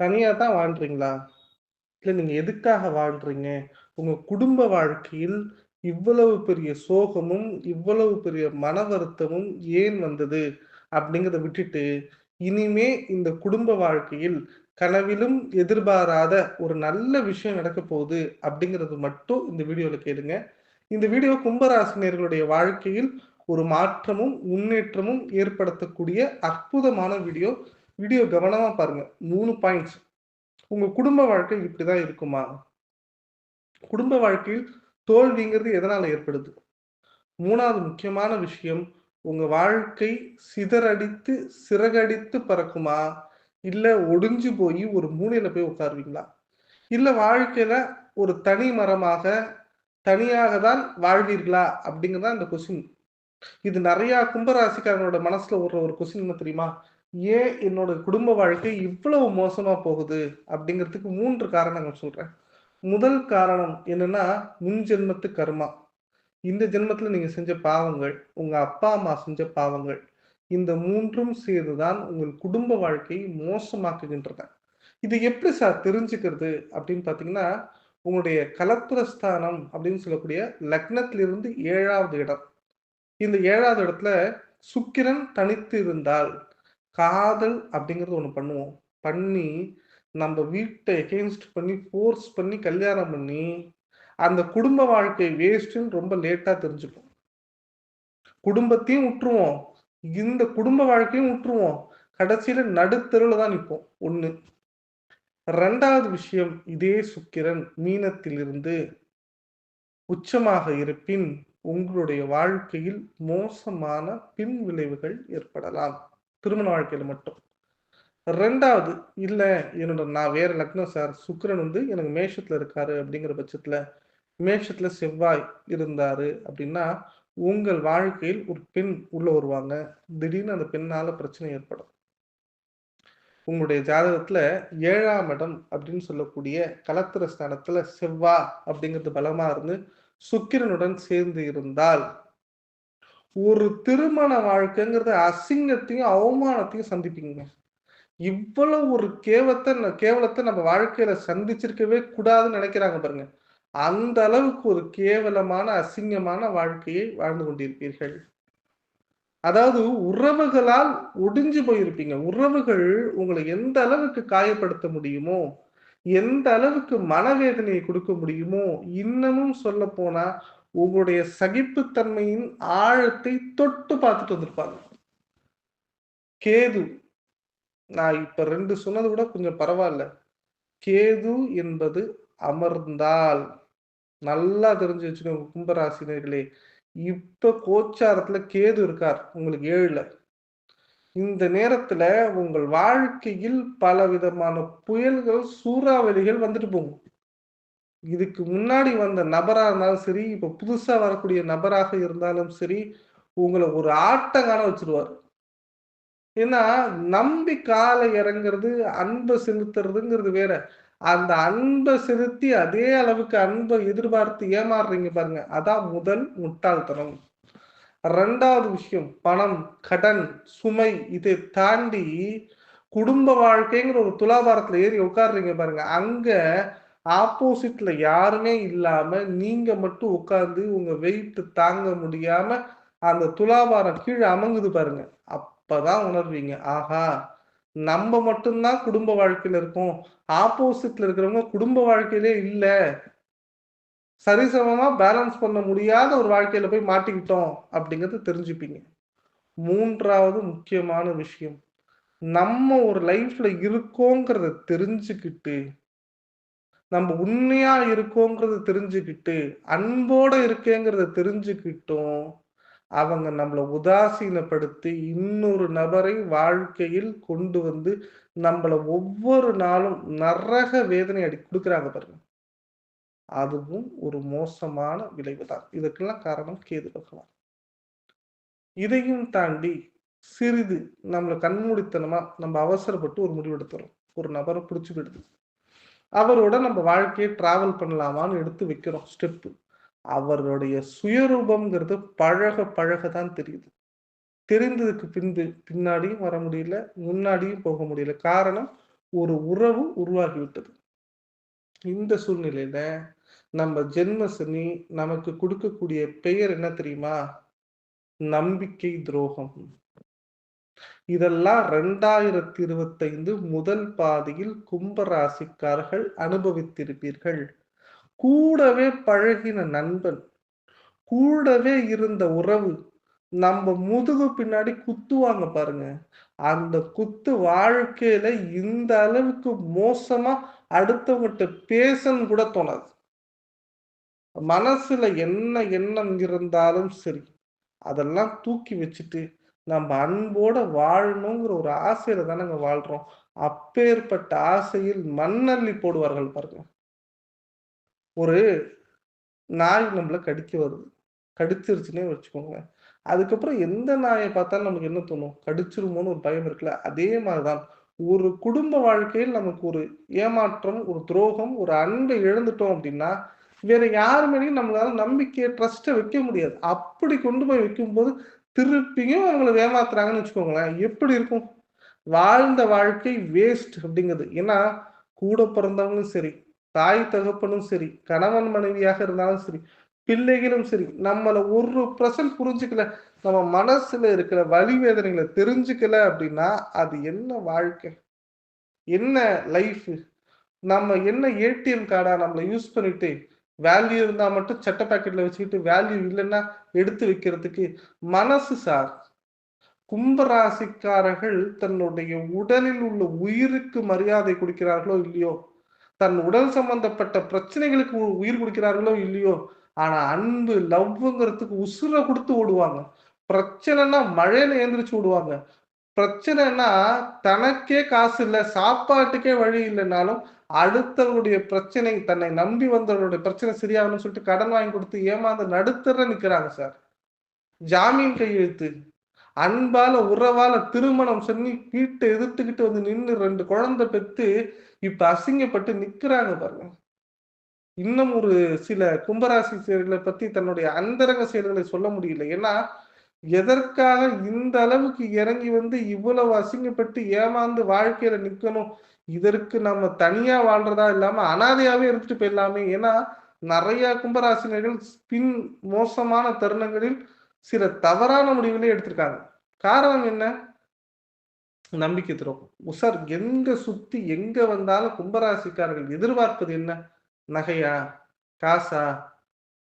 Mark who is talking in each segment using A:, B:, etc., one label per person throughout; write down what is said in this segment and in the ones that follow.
A: தனியா தான் வாழ்றீங்களா? இல்ல நீங்க எதுக்காக வாழ்றீங்க? உங்க குடும்ப வாழ்க்கையில் இவ்வளவு பெரிய சோகமும், இவ்வளவு பெரிய மன வருத்தமும் ஏன் வந்தது? அப்படிங்கிறத விட்டுட்டு, இனிமே இந்த குடும்ப வாழ்க்கையில் கனவிலும் எதிர்பாராத ஒரு நல்ல விஷயம் நடக்க போகுது அப்படிங்கிறது மட்டும் இந்த வீடியோல கேளுங்க. இந்த வீடியோ கும்பராசினியர்களுடைய வாழ்க்கையில் ஒரு மாற்றமும், முன்னேற்றமும் ஏற்படுத்தக்கூடிய அற்புதமான வீடியோ. வீடியோ கவனமா பாருங்க. மூணு பாயிண்ட்ஸ். உங்க குடும்ப வாழ்க்கை இப்படிதான் இருக்குமா? குடும்ப வாழ்க்கையில் தோல்விங்கிறது எதனால் ஏற்படுது? மூணாவது முக்கியமான விஷயம், உங்க வாழ்க்கை சிதறடித்து, சிறகடித்து பறக்குமா? இல்லை ஒடிஞ்சு போய் ஒரு மூலையில போய் உட்காருவீங்களா? இல்லை வாழ்க்கையில ஒரு தனி மரமாக, தனியாக தான் வாழ்வீர்களா? அப்படிங்கிறது இந்த கொஸ்டின். இது நிறையா கும்பராசிக்காரங்களோட மனசில் ஓடுற ஒரு கொஸ்டின் என்ன தெரியுமா? ஏன் என்னோட குடும்ப வாழ்க்கை இவ்வளவு மோசமா போகுது? அப்படிங்கிறதுக்கு மூன்று காரணங்கள் சொல்றேன். முதல் காரணம் என்னன்னா, முன் ஜென்மத்து கர்மா. இந்த ஜென்மத்துல நீங்க செஞ்ச பாவங்கள், உங்க அப்பா, அம்மா செஞ்ச பாவங்கள். இந்த மூன்றும் சேர்ந்து தான் உங்கள் குடும்ப வாழ்க்கையை மோசமாக்குகின்றன. இது எப்படி சார் தெரிஞ்சுக்கிறது? அப்படின்னு பார்த்தீங்கன்னா, உங்களுடைய கலப்புரஸ்தானம் அப்படின்னு சொல்லக்கூடிய லக்னத்திலிருந்து ஏழாவது இடம். இந்த ஏழாவது இடத்துல சுக்கிரன் தனித்து இருந்தால், காதல் அப்படிங்கிறது ஒன்று பண்ணுவோம். பண்ணி, நம்ம வீட்டை எகெயின்ஸ்ட் பண்ணி, ஃபோர்ஸ் பண்ணி கல்யாணம் பண்ணி, அந்த குடும்ப வாழ்க்கை வேஸ்ட்டுன்னு ரொம்ப லேட்டாக தெரிஞ்சுப்போம். குடும்பத்தையும் விட்டுருவோம் இந்த குடும்ப வாழ்க்கையும் விட்டுருவோம் கடைசியில நடுத்தருவில் தான் நிற்போம் ஒன்று ரெண்டாவது விஷயம், இதே சுக்கிரன் மீனத்திலிருந்து உச்சமாக இருப்பின், உங்களுடைய வாழ்க்கையில் மோசமான பின் விளைவுகள் ஏற்படலாம். திருமண வாழ்க்கையில மட்டும். ரெண்டாவது இல்ல என்னோட நான் வேற லக்னம் சார். சுக்கிரன் வந்து எனக்கு மேஷத்துல இருக்காரு அப்படிங்கிற பட்சத்துல, மேஷத்துல செவ்வாய் இருந்தாரு அப்படின்னா, உங்கள் வாழ்க்கையில் ஒரு பெண் உள்ள வருவாங்க. திடீர்னு அந்த பெண்ணால பிரச்சனை ஏற்படும். உங்களுடைய ஜாதகத்துல ஏழாம் இடம் அப்படின்னு சொல்லக்கூடிய கலத்திர ஸ்தானத்துல செவ்வா அப்படிங்கிறது பலமா இருந்து, சுக்கிரனுடன் சேர்ந்து இருந்தால், ஒரு திருமண வாழ்க்கைங்கிறது அசிங்கத்தையும், அவமானத்தையும் சந்திப்பீங்க. இவ்வளவு ஒரு கேவத்தை கேவலத்தை நம்ம வாழ்க்கையில சந்திச்சிருக்கவே கூடாதுன்னு நினைக்கிறாங்க பாருங்க. அந்த அளவுக்கு ஒரு கேவலமான, அசிங்கமான வாழ்க்கையை வாழ்ந்து கொண்டிருப்பீர்கள். அதாவது உறவுகளால் ஒடிஞ்சு போயிருப்பீங்க. உறவுகள் உங்களை எந்த அளவுக்கு காயப்படுத்த முடியுமோ, எந்த அளவுக்கு மனவேதனையை கொடுக்க முடியுமோ, இன்னமும் சொல்லப்போனா, உங்களுடைய சகிப்புத்தன்மையின் ஆழத்தை தொட்டு பார்த்துட்டு வந்திருப்பாங்க. கேது. நான் இப்ப ரெண்டு சொன்னது கூட கொஞ்சம் பரவாயில்ல கேது என்பது அமர்ந்தால், நல்லா தெரிஞ்சு வச்சுக்கோங்க கும்பராசினர்களே இப்ப கோச்சாரத்துல கேது இருக்கார். உங்களுக்கு ஏழுல இந்த நேரத்துல உங்கள் வாழ்க்கையில் பல விதமான புயல்கள், சூறாவளிகள் வந்துட்டு போகும். இதுக்கு முன்னாடி வந்த நபராக இருந்தாலும் சரி, இப்போ புதுசாக வரக்கூடிய நபராக இருந்தாலும் சரி, உங்களை ஒரு ஆட்டங்கான வச்சிருவார் ஏன்னா, நம்பி காலை இறங்குறது, அன்பை செலுத்துறதுங்கிறது வேற. அந்த அன்பை செலுத்தி அதே அளவுக்கு அன்பை எதிர்பார்த்து ஏமாறுறீங்க பாருங்க. அதான் முதல் முட்டாள்தனம். ரெண்டாவது விஷயம், பணம், கடன், சுமை இதை தாண்டி குடும்ப வாழ்க்கைங்கிற ஒரு துலாபாரத்துல ஏறி உட்காடுறீங்க பாருங்க. அங்க ஆப்போசிட்ல யாருமே இல்லாம, நீங்க மட்டும் உட்கார்ந்து உங்க வெயிட் தாங்க முடியாம, அந்த துலாபாரம் கீழே அமங்குது பாருங்க. அப்பதான் உணர்வீங்க. ஆஹா! நம்ம மட்டும்தான் குடும்ப வாழ்க்கையில இருக்கோம். ஆப்போசிட்ல இருக்கிறவங்க குடும்ப வாழ்க்கையிலே இல்ல. சரிசமமா பேலன்ஸ் பண்ண முடியாத ஒரு வாழ்க்கையில போய் மாட்டிக்கிட்டோம் அப்படிங்கிறது தெரிஞ்சுப்பீங்க. மூன்றாவது முக்கியமான விஷயம், நம்ம ஒரு லைஃப்ல இருக்கோங்கிறத தெரிஞ்சுக்கிட்டு, நம்ம உண்மையா இருக்கோங்கிறத தெரிஞ்சுக்கிட்டு, அன்போட இருக்கேங்கிறத தெரிஞ்சுக்கிட்டும், அவங்க நம்மளை உதாசீனப்படுத்தி, இன்னொரு நபரை வாழ்க்கையில் கொண்டு வந்து, நம்மளை ஒவ்வொரு நாளும் நரக வேதனை அடி கொடுக்குறாங்க பாருங்க. அதுவும் ஒரு மோசமான விளைவு தான். இதுக்கெல்லாம் காரணம் கேது பகவான். இதையும் தாண்டி சிறிது நம்மளை கண்மூடித்தனமா நம்ம அவசரப்பட்டு ஒரு முடிவு எடுத்துறோம். ஒரு நபரை பிடிச்சி விடுது அவரோட நம்ம வாழ்க்கையை டிராவல் பண்ணலாமான்னு எடுத்து வைக்கிறோம் ஸ்டெப்பு. அவருடைய சுயரூபம்ங்கிறது பழக பழக தான் தெரியுது. தெரிந்ததுக்கு பின்பு பின்னாடியும் வர முடியல, முன்னாடியும் போக முடியல. காரணம் ஒரு உறவு உருவாகிவிட்டது இந்த சூழ்நிலையில நம்ம ஜென்மசனி நமக்கு கொடுக்கக்கூடிய பெயர் என்ன தெரியுமா நம்பிக்கை துரோகம் இதெல்லாம் ரெண்டாயிரத்தி இருபத்தைந்து முதல் பாதியில் கும்பராசிக்காரர்கள் அனுபவித்திருப்பீர்கள். கூடவே பழகின நண்பன் கூடவே இருந்த உறவு நம்ம முதுகு பின்னாடி குத்துவாங்க பாருங்க. அந்த குத்து வாழ்க்கையில இந்த அளவுக்கு மோசமா அடுத்தவங்கிட்ட பேசன்னு கூட தோணாது. மனசுல என்ன எண்ணம் இருந்தாலும் சரி அதெல்லாம் தூக்கி வச்சுட்டு நம்ம அன்போட வாழணுங்கிற ஒரு ஆசையில தானங்க வாழ்றோம். அப்பேற்பட்ட ஆசையில் மண்ணள்ளி போடுவார்கள் பாருங்க. ஒரு நாய் நம்மள கடிக்க வருது. கடிச்சிருச்சுன்னே வச்சுக்கோங்க. அதுக்கப்புறம் எந்த நாயை பார்த்தாலும் நமக்கு என்ன தோணும்? கடிச்சிருமோன்னு ஒரு பயம் இருக்குல்ல? அதே மாதிரிதான். ஒரு குடும்ப வாழ்க்கையில் நமக்கு ஒரு ஏமாற்றம் ஒரு துரோகம் ஒரு அன்பை இழந்துட்டோம் அப்படின்னா வேற யாரு மேலேயும் நம்மளால நம்பிக்கையை ட்ரஸ்ட்டை வைக்க முடியாது. அப்படி கொண்டு போய் வைக்கும்போது திருப்பியும் அவங்களை ஏமாத்துறாங்கன்னு வச்சுக்கோங்களேன். எப்படி இருக்கும்? வாழ்ந்த வாழ்க்கை வேஸ்ட் அப்படிங்கிறது. ஏன்னா கூட பிறந்தவங்களும் சரி தாய் தகப்பனும் சரி கணவன் மனைவியாக இருந்தாலும் சரி பிள்ளைகளும் சரி நம்மளை ஒரு பிரசன்ட் புரிஞ்சுக்கல நம்ம மனசுல இருக்கிற வழி வேதனைகளை தெரிஞ்சுக்கல அப்படின்னா அது என்ன வாழ்க்கை? என்ன லைஃப் நம்ம என்ன ஏடிஎம் கார்டா நம்மளை யூஸ் பண்ணிட்டு வேல்யூ இருந்தா மட்டும் சட்ட பாக்கெட்ல வச்சுக்கிட்டு வேல்யூ இல்லைன்னா எடுத்து வைக்கிறதுக்கு மனசு சார். கும்பராசிக்காரர்கள் தன்னுடைய உடலில் உள்ள உயிருக்கு மரியாதை கொடுக்கிறார்களோ இல்லையோ? தன் உடல் சம்பந்தப்பட்ட பிரச்சனைகளுக்கு உயிர் கொடுக்கிறார்களோ இல்லையோ? ஆனா அன்பு லவ்ங்கிறதுக்கு உசுரை கொடுத்து ஓடுவாங்க. பிரச்சனைனா மழையில ஏந்திரிச்சு விடுவாங்க பிரச்சனைனா தனக்கே காசு இல்லை சாப்பாட்டுக்கே வழி இல்லைனாலும் அடுத்தவருடைய பிரச்சனை தன்னை நம்பி வந்தவருடைய பிரச்சனை சரியாகணும்னு சொல்லிட்டு கடன் வாங்கி கொடுத்து ஏமாந்து நடுத்தர நிக்கிறாங்க சார். ஜாமீன் கையெழுத்து. அன்பால உறவால திருமணம் சொல்லி வீட்டை எதிர்த்துக்கிட்டு வந்து நின்று ரெண்டு குழந்தை பெற்று இப்ப அசிங்கப்பட்டு நிக்கிறாங்க பாருங்க. இன்னும் ஒரு சில கும்பராசி செயல்களை பத்தி தன்னுடைய அந்தரங்க செயல்களை சொல்ல முடியல. ஏன்னா எதற்காக இந்த அளவுக்கு இறங்கி வந்து இவ்வளவு அசிங்கப்பட்டு ஏமாந்து வாழ்க்கையில நிக்கணும்? இதற்கு நம்ம தனியா வாழ்றதா இல்லாம அனாதையாவே இருந்துட்டு போயிடலாமே. ஏன்னா நிறைய கும்பராசினர்கள் பின் மோசமான தருணங்களில் சில தவறான முடிவுகளே எடுத்திருக்காங்க. காரணம் என்ன? நம்பிக்கை துரோகம். சார் எங்க சுத்தி எங்க வந்தாலும் கும்பராசிக்காரர்கள் எதிர்பார்ப்பது என்ன? நகையா? காசா?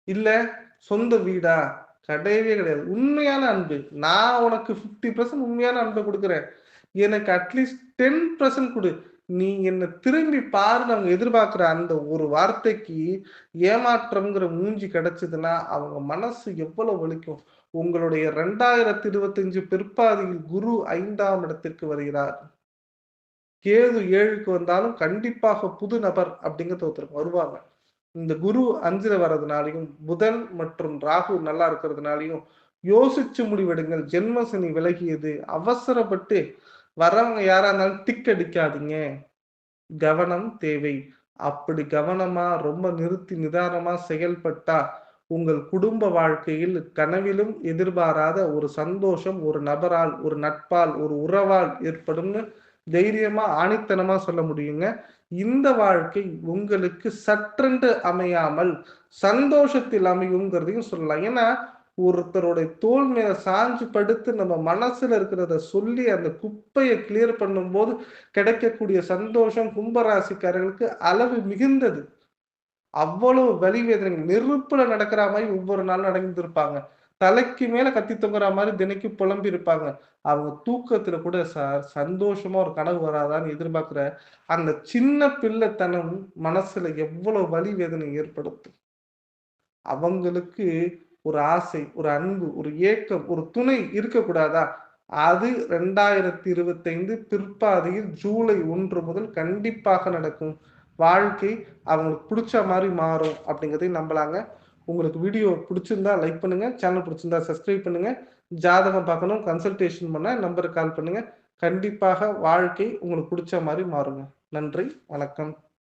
A: இல்ல சொந்த வீடா? கிடையவே கிடையாது. உண்மையான அன்பு. நான் உனக்கு பிப்டி பர்சன்ட் உண்மையான அன்பை கொடுக்குறேன். எனக்கு அட்லீஸ்ட் டென் பர்சன்ட் கொடு. நீ என்ன திரும்பி பாருன்னு அவங்க எதிர்பார்க்குற அந்த ஒரு வார்த்தைக்கு ஏமாற்றம்ங்கிற மூஞ்சி கிடைச்சதுன்னா அவங்க மனசு எவ்வளவு வலிக்கும்? உங்களுடைய ரெண்டாயிரத்தி இருபத்தஞ்சு பிற்பாதியில் குரு ஐந்தாம் இடத்திற்கு வருகிறார். கேது ஏழுக்கு வந்தாலும் கண்டிப்பாக புது நபர் அப்படிங்கிறத ஒருத்தருக்கு வருவாங்க. இந்த குரு அஞ்சுல வர்றதுனாலையும் புதன் மற்றும் ராகு நல்லா இருக்கிறதுனாலையும் யோசிச்சு முடிவெடுங்கள். ஜென்மசனி விலகியது. அவசரப்பட்டு வரவங்க யாரா இருந்தாலும் டிக் அடிக்காதீங்க. கவனம் தேவை. அப்படி கவனமா ரொம்ப நிறுத்தி நிதானமா செயல்பட்டா உங்கள் குடும்ப வாழ்க்கையில் கனவிலும் எதிர்பாராத ஒரு சந்தோஷம் ஒரு நபரால் ஒரு நட்பால் ஒரு உறவால் ஏற்படும்னு தைரியமா ஆணித்தனமா சொல்ல முடியுங்க. இந்த வாழ்க்கை உங்களுக்கு சற்றென்று அமையாமல் சந்தோஷத்தில் அமையுங்கிறதையும் சொல்லலாம். ஏன்னா ஒருத்தருடைய தோல் மேல சாஞ்சு படுத்து நம்ம மனசுல இருக்கிறத சொல்லி அந்த குப்பையை கிளியர் பண்ணும்போது கிடைக்கக்கூடிய சந்தோஷம் கும்பராசிக்காரர்களுக்கு அளவு மிகுந்தது. அவ்வளவு வலி வேதனைகள் நெருப்புல நடக்கிற மாதிரி ஒவ்வொரு நாளும் நடந்திருப்பாங்க. தலைக்கு மேல கத்தி தொங்குற மாதிரி தினைக்கு புலம்பி இருப்பாங்க. அவங்க தூக்கத்துல கூட சார் சந்தோஷமா ஒரு கனவு வராதான்னு எதிர்பார்க்கிற அந்த சின்ன பிள்ளைத்தனம் மனசுல எவ்வளவு வலி வேதனை ஏற்படுத்தும். அவங்களுக்கு ஒரு ஆசை ஒரு அன்பு ஒரு ஏக்கம் ஒரு துணை இருக்கக்கூடாதா? அது ரெண்டாயிரத்தி இருபத்தைந்து பிற்பாதையில் ஜூலை ஒன்று முதல் கண்டிப்பாக நடக்கும். வாழ்க்கை அவங்களுக்கு பிடிச்ச மாதிரி மாறும் அப்படிங்கிறதையும் நம்பலாங்க. உங்களுக்கு வீடியோ பிடிச்சிருந்தா லைக் பண்ணுங்க சேனல் பிடிச்சிருந்தா சப்ஸ்கிரைப் பண்ணுங்க. ஜாதகம் பார்க்கணும் கன்சல்டேஷன் பண்ண நம்பருக்கு கால் பண்ணுங்க. கண்டிப்பாக வாழ்க்கை உங்களுக்கு பிடிச்ச மாதிரி மாறுங்க. நன்றி வணக்கம்.